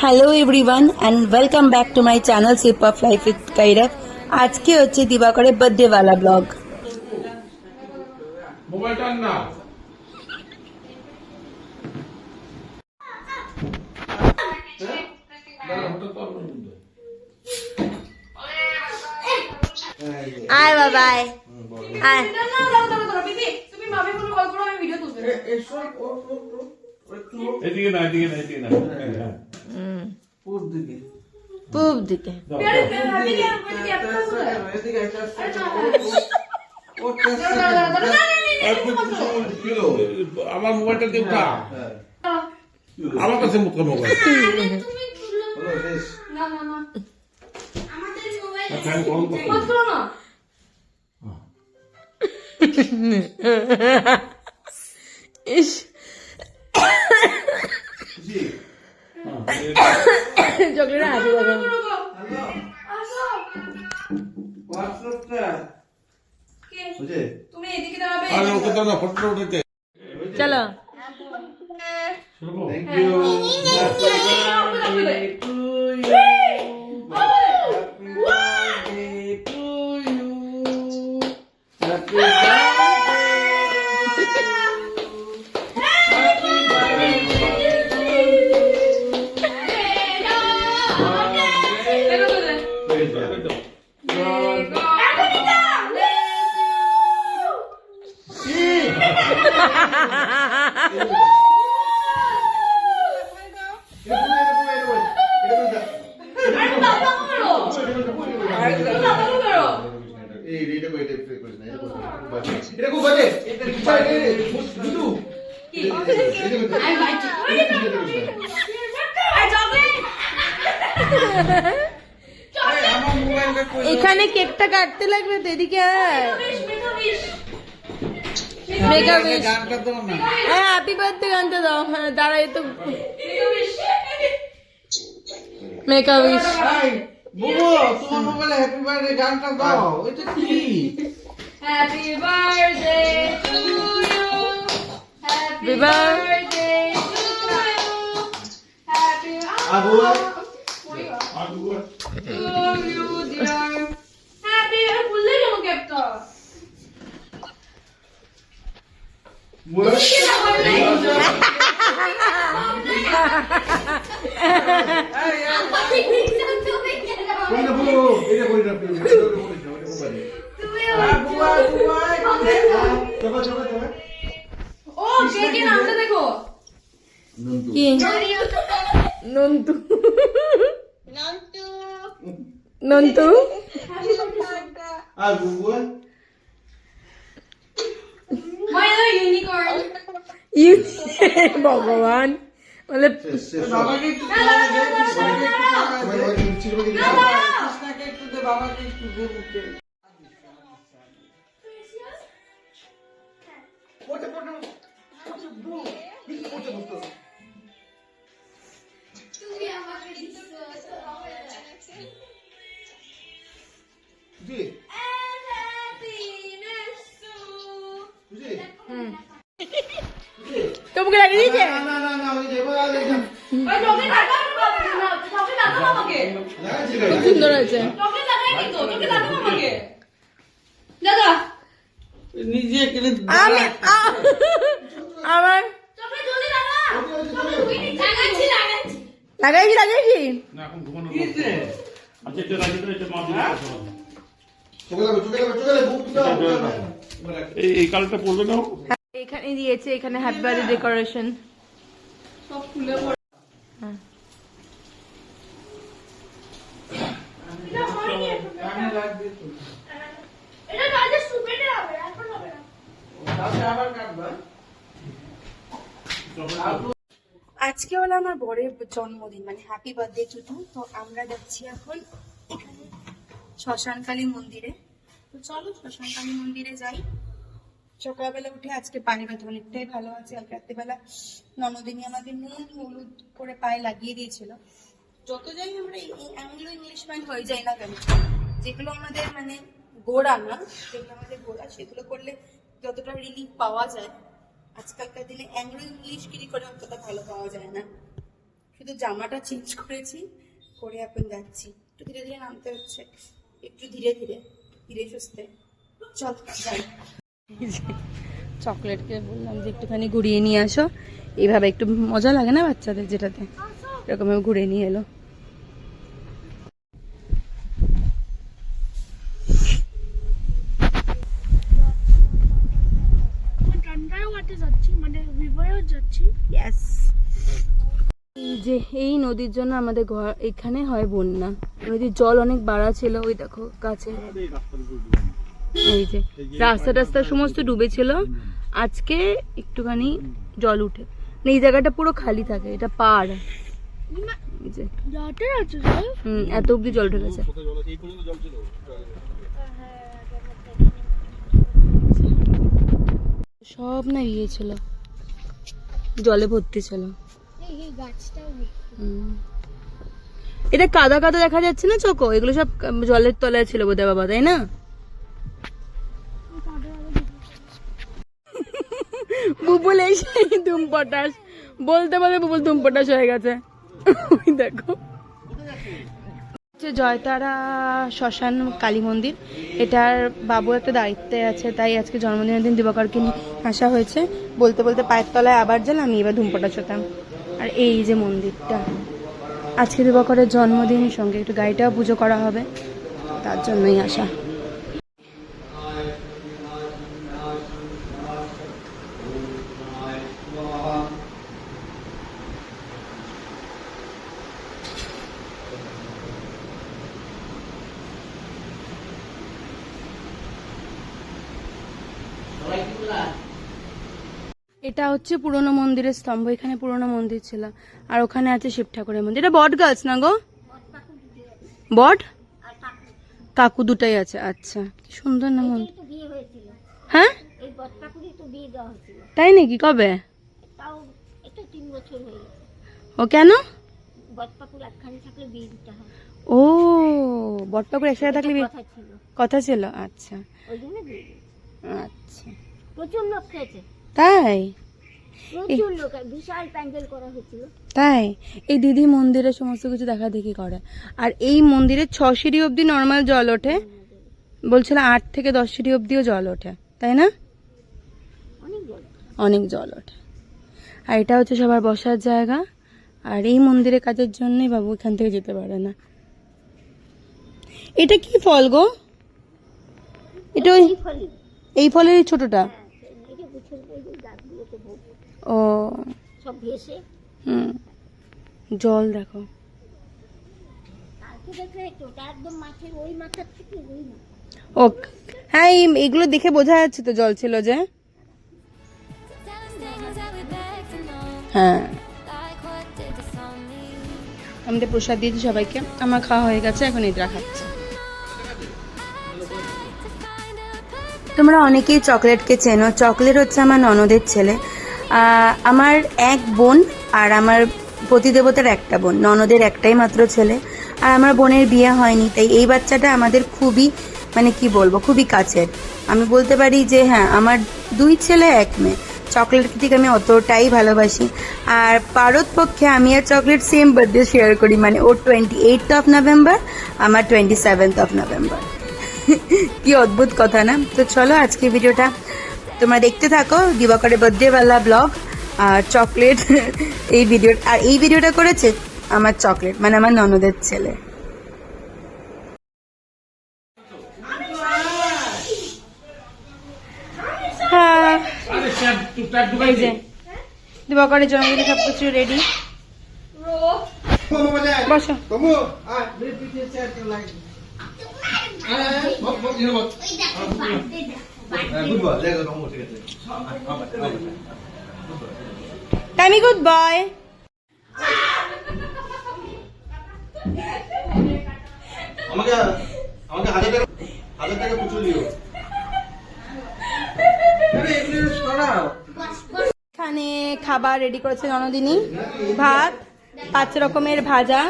Hello everyone and welcome back to my channel sip of life with কাইরাফ আজকে হচ্ছে দিবাকরের birthday ওয়ালা blog আয় বাবাই আয় এদিকে না এদিকে না এদিকে না। পূব দিকে। আমার মোবাইলটা দিয়ে উঠা। আমার কাছে মুখ মোবাইল। ইস। চকলেট আছে দেখো তুমি এদিকে দাঁড়াবে এখানে কেকটা কাটতে লাগবে তো এদিকে উইশ হ্যাঁ হ্যাপি বার্থডে গানটা দাও হ্যাঁ দাঁড়াই তো মেগা উইশ তোমার মোবাইলে হ্যাপি বার্থডে গানটা দাও এটা কি Happy birthday to you. Happy Happy birthday to you. Happy Abu to you, dear. Happy ভুললে কেন ক্যাপটা কোনটা বলো এটা কোনটা ও কে কে নামটা দেখো? কি? নন্তু নন্তু আবু মাই ইউনিকর্ন ইউ ভগবান। বলে বাবাকে একটু বাবাকে একটু কৃষ্ণাকে একটু দে বাবাকে একটু দে মুখে পড়তে পড়তে জি জি তোমাকে লাগিয়ে দিয়েছে? না না না ওই ওই লাগাও লাগাও আমাকে। লাগাচ্ছি খুব সুন্দর হয়েছে। লাগাই লাগাও আমাকে। দাদা নিজে এখানে আমি আমার লাগাইছি লাগাইছি। এখন আচ্ছা এই কালারটা পড়বে না দিয়েছে এখানে হ্যাপি বার্থডে ডেকোরেশন সব খুলে পড়ে আমি লাগবে তো এটা কাজে সুপেটে হবে এখন হবে না তাহলে আবার কাটবা আজকে হলো আমার বরের জন্মদিন মানে হ্যাপি বার্থডে টুটু তো আমরা যাচ্ছি এখন এখানে শ্মশানকালী মন্দিরে। তো চলো শ্মশানকালী মন্দিরে যাই। সকালবেলা উঠে আজকে পানি ব্যথা অনেকটাই ভালো আছে। কাল রাত্রেবেলা ননদিনী আমাকে নুন, হলুদ করে পায়ে লাগিয়ে দিয়েছিল। যত যাই আমরা অ্যাংলো ইংলিশ ম্যান হয়ে যাই না কেন, যেগুলো আমাদের মানে গোড়া না, যেগুলো আমাদের গোড়া, সেগুলো করলে যতটা রিলিফ পাওয়া যায়। আজকালকার দিনে অ্যাংলো ইংলিশ গিরি করে অতটা ভালো পাওয়া যায় না। শুধু জামাটা চেঞ্জ করেছি, করে এখন যাচ্ছি। একটু ধীরে ধীরে নামতে হচ্ছে। একটু ধীরে ধীরে ধীরে সুস্থে। চল, যাই। চকলেটকে বললাম যে একটুখানি ঘুরিয়ে নিয়ে আসো। এইভাবে একটু মজা লাগে না বাচ্চাদের যেটাতে? এরকম ঘুরে নিয়ে এলো ঠান্ডার ওয়াটে যাচ্ছি মানে রিভারেও যাচ্ছি? ইয়েস এই যে এই নদীর জন্য আমাদের ঘর এখানে হয় বন্যা। নদীর জল অনেক বাড়া ছিল ওই দেখো গাছে। এই যে রাস্তা টাস্তা সমস্ত ডুবেছিল। আজকে একটুখানি জল উঠে। মানে এই জায়গাটা পুরো খালি থাকে এটা পাড়। এত অব্দি জল ঢুকেছে। সব না ইয়ে ছিল। জলে ভর্তি ছিল। এটা কাদা কাদা দেখা যাচ্ছে না চোখো? এগুলো সব জলের তলায় ছিল বোধহয় বাবা তাই না? বুবুল এসে ধুম পটাশ বলতে বলতে বুবুল ধুম পটাশ হয়ে গেছে। দেখো। হচ্ছে জয়তারা শ্মশান কালী মন্দির। এটার বাবু একটা দায়িত্বে আছে, তাই আজকে জন্মদিনের দিন দিবাকরকে নিয়ে আসা হয়েছে। বলতে বলতে পায়ের তলায় আবার জল আমি এবার ধূমপটা ছোতাম আর এই যে মন্দিরটা, আজকে দিবাকরের জন্মদিন সঙ্গে একটু গাড়িটাও পুজো করা হবে, তার জন্যই আসা। এটা হচ্ছে পুরনো মন্দিরের স্তম্ভ এখানে পুরনো মন্দির ছিল। আর ওখানে আছে শিব ঠাকুরের মন্দির। এটা বট গাছ না গো? বট? কাকু দুটাই আছে আচ্ছা। কি সুন্দর না মন্দির। হ্যাঁ? তাই নাকি? কবে? ও কেন? ও বট ঠাকুর একসাথে থাকলে কথা ছিল। কথা ছিল আচ্ছা। আচ্ছা। প্রচুর লোক খেয়েছে। তাই? তাই? এই দিদি মন্দিরে সমস্ত কিছু দেখা দেখি করে। আর এই মন্দিরে ছ সিঁড়ি অবধি নর্মাল জল ওঠে। বলছিল আট থেকে দশ সিঁড়ি অবধিও জল ওঠে তাই না? অনেক জল। ওঠে। আর এটা হচ্ছে সবার বসার জায়গা। আর এই মন্দিরে কাজের জন্যই বাবু এখান থেকে যেতে পারে না। এটা কি ফল গো? এটা ওই এই ফলের ছোটটা? ও। সব ভেসে হুম। জল দেখো। ও হ্যাঁ এইগুলো দেখে বোঝা যাচ্ছে তো জল ছিল যে। হ্যাঁ। আমাদের প্রসাদ দিয়েছি সবাইকে। আমার খাওয়া হয়ে গেছে এখন এদরা খাচ্ছে তোমরা অনেকেই চকলেটকে চেনো। চকলেট হচ্ছে আমার ননদের ছেলে। আমার এক বোন আর আমার প্রতিদেবতার একটা বোন। ননদের একটাই মাত্র ছেলে। আর আমার বোনের বিয়ে হয়নি, তাই এই বাচ্চাটা আমাদের খুবই মানে কি বলব, খুবই কাছের। আমি বলতে পারি যে হ্যাঁ আমার দুই ছেলে, এক মেয়ে। চকলেট থেকে আমি অতটাই ভালোবাসি। আর পারত পক্ষে আমি আর চকলেট সেম বার্থডে শেয়ার করি। মানে ওর টোয়েন্টি এইট অফ নভেম্বর আমার টোয়েন্টি সেভেন্থ অফ নভেম্বর কি অদ্ভুত কথা না? তো চলো আজকে ভিডিওটা তোমরা দেখতে থাকো দিবাকরের বার্থডে বেলা ব্লগ আর চকলেট এই ভিডিও আর এই ভিডিওটা করেছে আমার চকলেট মানে আমার ননদের ছেলে। হ্যাঁ। দিবাকরের জন্মদিনে সব কিছু রেডি বসো। টাইমি গুড বয় আমাকে আমাকে হাজার টাকা হাজার টাকা প্রচুর দিও। এখানে খাবার রেডি করেছে ননদিনী। ভাত পাঁচ রকমের ভাজা।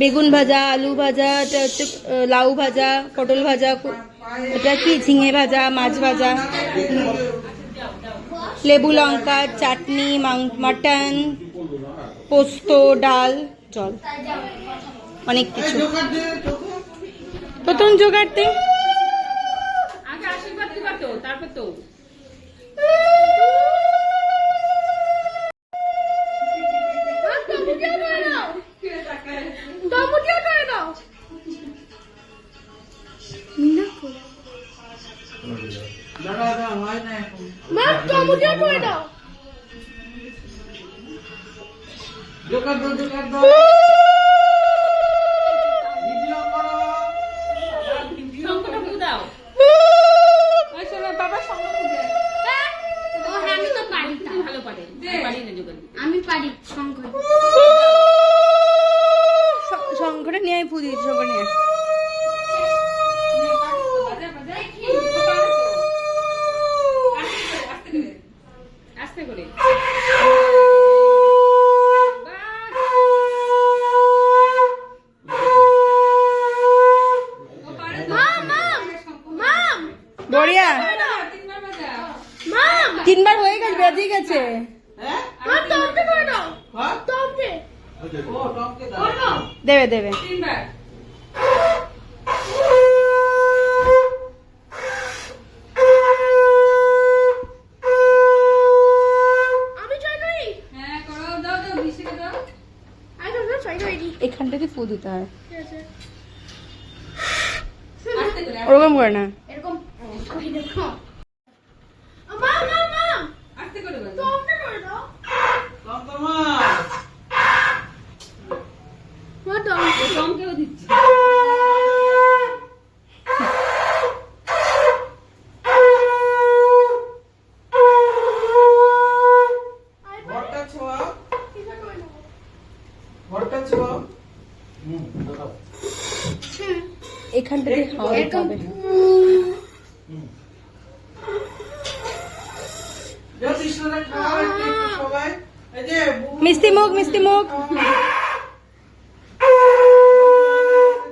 বেগুন ভাজা, আলু ভাজা, এটা হচ্ছে লাউ ভাজা, পটল ভাজা এটা কি? ঝিঙে ভাজা, মাছ ভাজা। লেবু লঙ্কা, চাটনি মাটন, পোস্ত, ডাল, জল। অনেক কিছু। প্রথম জোগাড় ট্রাই করি এখানটাতে ফু দিতে হয়। ঠিক আছে। ওরকম করে না এরকম ওই দেখো মাম মাম মাম আস্তে করে বলো টমেটো করে দাও টমটমা মা টমেটো টমকেও দিচ্ছি ঘরটা ছোঁয়া এটা করে দাও ঘরটা ছোঁয়া এখানটাতে হাওয়া দিতে হবে জ্যোতিষরা খাওয়া একটু সবাই এই যে বউ- মিষ্টি মুখ মিষ্টি মুখ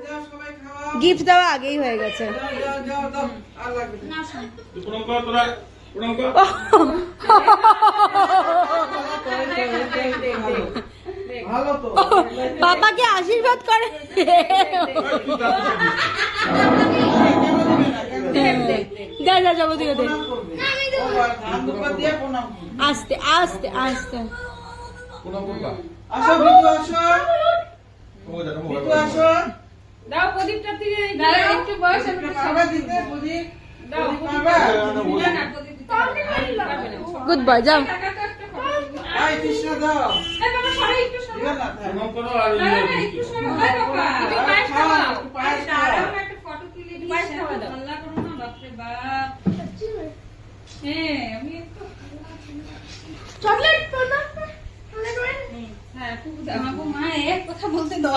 যাও সবাই খাওয়া গিফট দেওয়া আগেই হয়ে গেছে যাও যাও যাও দাও আর লাগবে না। প্রণাম বাবাকে আশীর্বাদ করে। যা যা আস্তে আস্তে আস্তে। দাও প্রদীপটা থেকে একটু বয়স গুড বয় যাও। কৃষ্ণ দাও। এই বাবা সরে। একটু না করো আর না না একটু বাবা পায়েস খাওয়াও একটু পায়েস না, ফটো তুলে দিই। পায়েস করো না বাপরে বাপ। হ্যাঁ আমি একটু চকলেট মনে হ্যাঁ খুব আমাকে মা এক কথা বলতে দাও।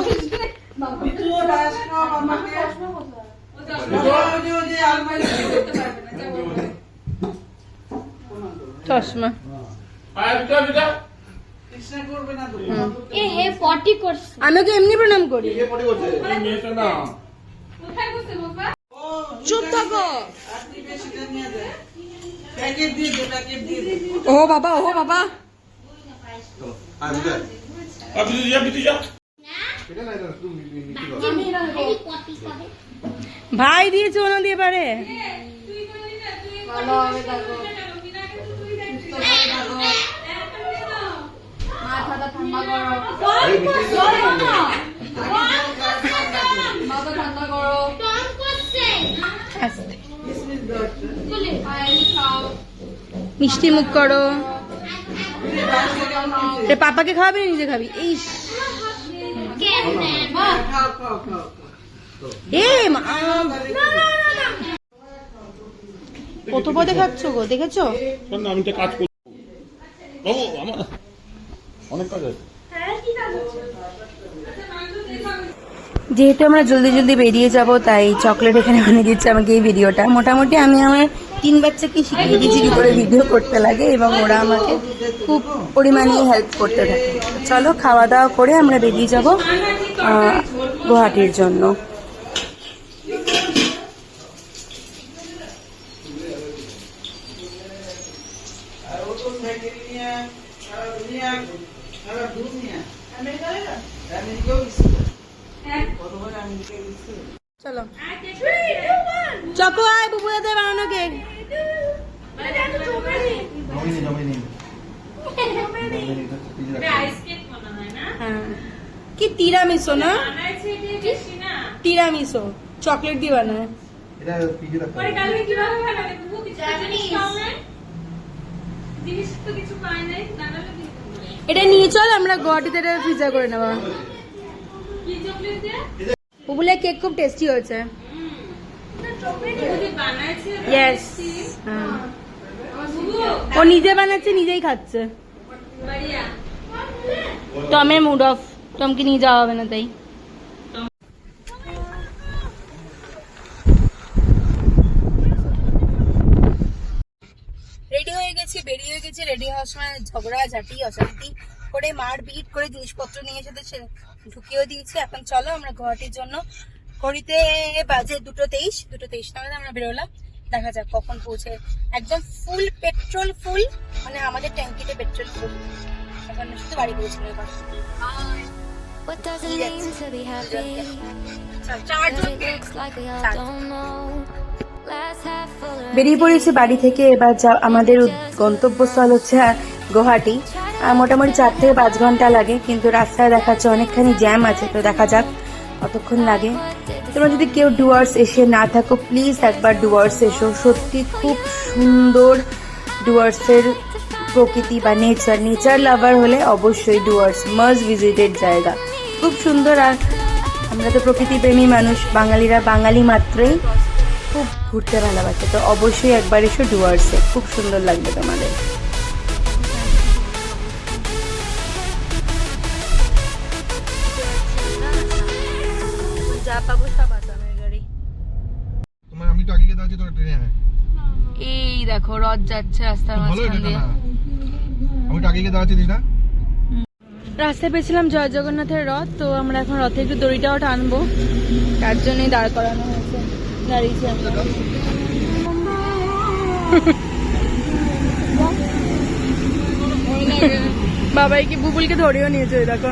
বিটু রাস খাও আমাকে। ও ওই যে- আলমারি করতে পারবে না চশমা। আমি ওকে এমনি প্রণাম করি। বাবা ও চুপ থাকো। বাবা ও বাবা। আর বিটু যা বিটু যা এই পটি করে ভাই দিয়েছে ওনা দিয়ে পারে। তুই বললি না তুই ভালো হবে দেখো মিনাকে তো তুই দেখছিস মাথাটা ঠান্ডা করো মাথা ঠান্ডা করো টম করছে আস্তে কিসমিস দাও একটা। বলে পায়েস খাও মিষ্টি মুখ করো। পাপাকে খাওয়াবি না নিজে খাবি? ইস। কেমনে মা খাও খাও খাও এ মা। কত পদে খাচ্ছ গো? দেখেছ? আমি তো কাজ করব ও আমার অনেক কাজ আছে। যেহেতু আমরা জলদি জলদি বেরিয়ে যাব, তাই চকলেট এখানে বানিয়ে দিচ্ছে আমাকে এই ভিডিওটা। মোটামুটি আমি আমার তিন বাচ্চাকে শিখিয়ে দিয়েছি কি করে ভিডিও করতে লাগে এবং ওরা আমাকে খুব পরিমাণে হেল্প করতে থাকে। চলো, খাওয়া দাওয়া করে আমরা বেরিয়ে যাব গুয়াহাটির জন্য সাইকেল নিয়ে সারা দুনিয়া সারা দুনিয়া আমেরিকাও গেছে কতবার আমেরিকা গেছে চলো চকো দাদা বানানো কেক হয়। কি তিরামিসো না? তিরামিসো। চকলেট দিয়ে বানায়। এটা নিয়ে চল আমরা গুয়াহাটিতে পিজা করে নেব। বুবুলে কেক খুব টেস্টি হয়েছে যদি বানাইছে ইয়েস বুবু ও নিজে বানাচ্ছে নিজেই খাচ্ছে। টমের মুড অফ। টমকে নিয়ে যাওয়া হবে না তাই। রেডি হয়ে গেছি বেরিয়ে হয়ে গেছি রেডি হওয়ার সময় ঝগড়া ঝাঁটি অশান্তি করে মার বিট করে জিনিসপত্র নিয়ে এসে ঢুকিয়েও দিয়েছি। এখন চলো আমরা গুয়াহাটির জন্য ঘড়িতে বাজে দুটো তেইশ দুটো তেইশ নাগাদ আমরা বেরোলাম। দেখা যাক কখন পৌঁছে। একদম ফুল পেট্রোল ফুল মানে আমাদের ট্যাঙ্কিতে পেট্রোল ফুল এখন শুধু বাড়ি পৌঁছানো এবার। What does it mean to be happy? Cause it looks like we all don't know. Glass half full or বেরিয়ে পড়েছি বাড়ি থেকে এবার যা আমাদের গন্তব্যস্থল হচ্ছে গুয়াহাটি। মোটামুটি চার থেকে পাঁচ ঘণ্টা লাগে কিন্তু রাস্তায় দেখাচ্ছে অনেকখানি জ্যাম আছে তো দেখা যাক। কতক্ষণ লাগে। তোমরা যদি কেউ ডুয়ার্স এসে না থাকো প্লিজ একবার ডুয়ার্স এসো। সত্যি খুব সুন্দর ডুয়ার্সের প্রকৃতি বা নেচার নেচার লাভার হলে অবশ্যই ডুয়ার্স মাস্ট ভিজিটেড জায়গা। খুব সুন্দর আর আমরা তো প্রকৃতিপ্রেমী মানুষ, বাঙালিরা বাঙালি মাত্রই খুব ঘুরতে ভালোবাসে। তো অবশ্যই একবার এসো ডুয়ার্সে। খুব সুন্দর লাগবে তোমাদের। রথ যাচ্ছে রাস্তার মাঝখান দিয়ে। আমি আগে গিয়ে দাঁড়াচ্ছিস না? রাস্তায় পেয়েছিলাম জয় জগন্নাথের রথ তো আমরা এখন রথে একটু দড়িটাও টানবো। তার জন্যই দাঁড় করানো হয়েছে। দাঁড়িয়েছি আমরা বাবাই কি বুবুলকে ধরেও নিয়েছে ওই দেখো।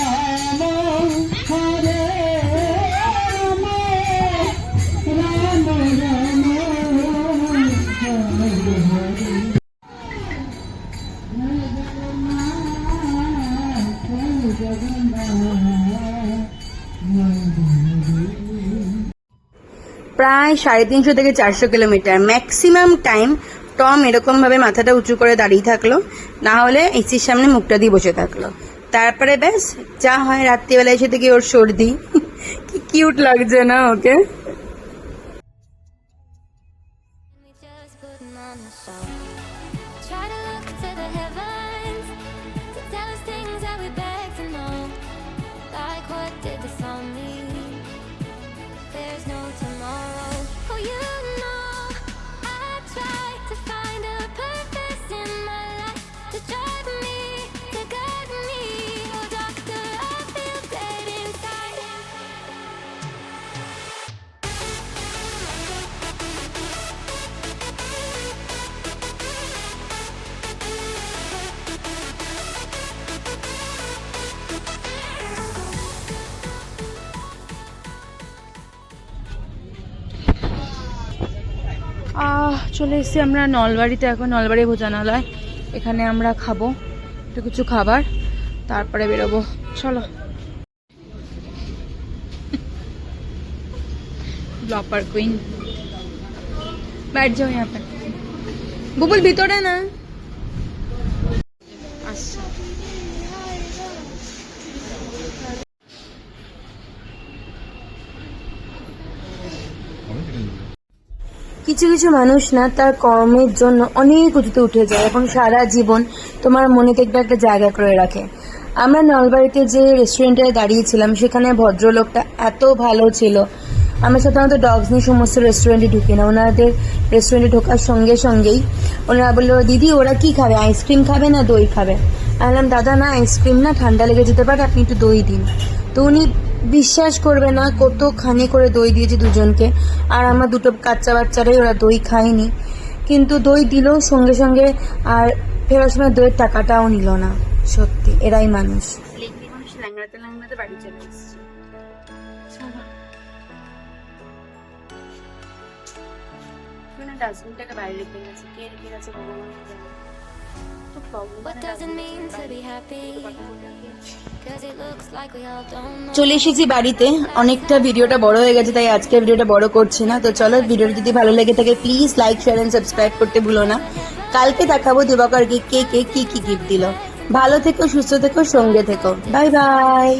প্রায় সাড়ে তিনশো থেকে চারশো কিলোমিটার। ম্যাক্সিমাম টাইম টম এরকম ভাবে মাথাটা উঁচু করে দাঁড়িয়ে থাকল, না হলে এসির সামনে মুখটা দিয়ে বসে থাকল। তারপরে ব্যাস, যা হয় রাত্রিবেলা এসে থেকে ওর সর্দি। কি কিউট লাগছে না ওকে? চলে এসেছি আমরা নলবাড়িতে এখন নলবাড়ি ভোজনালয় এখানে আমরা খাবো একটু কিছু খাবার তারপরে বেরোবো চলো ब्लॉपर क्वीन बैठ जाओ यहाँ पर বুবুল ভিতরে না কিছু কিছু মানুষ না, তার কর্মের জন্য অনেক উঁচুতে উঠে যায় এবং সারা জীবন তোমার মনে দেখবে একটা জায়গা করে রাখে। আমরা নলবাড়িতে যে রেস্টুরেন্টে দাঁড়িয়েছিলাম, সেখানে ভদ্রলোকটা এত ভালো ছিল। আমরা সাধারণত ডগস নিয়ে সমস্ত রেস্টুরেন্টে ঢুকি না। ওনাদের রেস্টুরেন্টে ঢোকার সঙ্গে সঙ্গেই ওনারা বলল, দিদি, ওরা কি খাবে? আইসক্রিম খাবে না দই খাবে? আমি বললাম, দাদা, না আইসক্রিম না, ঠান্ডা লেগে যেতে পারে, আপনি একটু দই দিন। তো উনি বিশ্বাস করবে না কতখানি করে দই দিয়েছে দুজনকে। আর আমার দুটো বাচ্চা বাচ্চারাই ওরা দই খায়নি। কিন্তু দই দিল সঙ্গে সঙ্গে আর ফেরার সময় দইয়ের টাকাটাও নিল না। সত্যি, এরাই মানুষ। ডাস্টবিনটাকে বাইরে রেখে গেছে। কে রেখে গেছে ভগবান চলে এসেছি বাড়িতে। অনেকটা ভিডিওটা বড় হয়ে গেছে, তাই আজকে ভিডিওটা বড় করছি না। তো চলো, ভিডিওটা যদি ভালো লেগে থাকে please like share and subscribe করতে ভুলো না। কালকে দেখাবো দিবাকরকে কে কে, কি কি গিফট দিল। ভালো থেকো, সুস্থ থেকো, সঙ্গে থেকো। Bye bye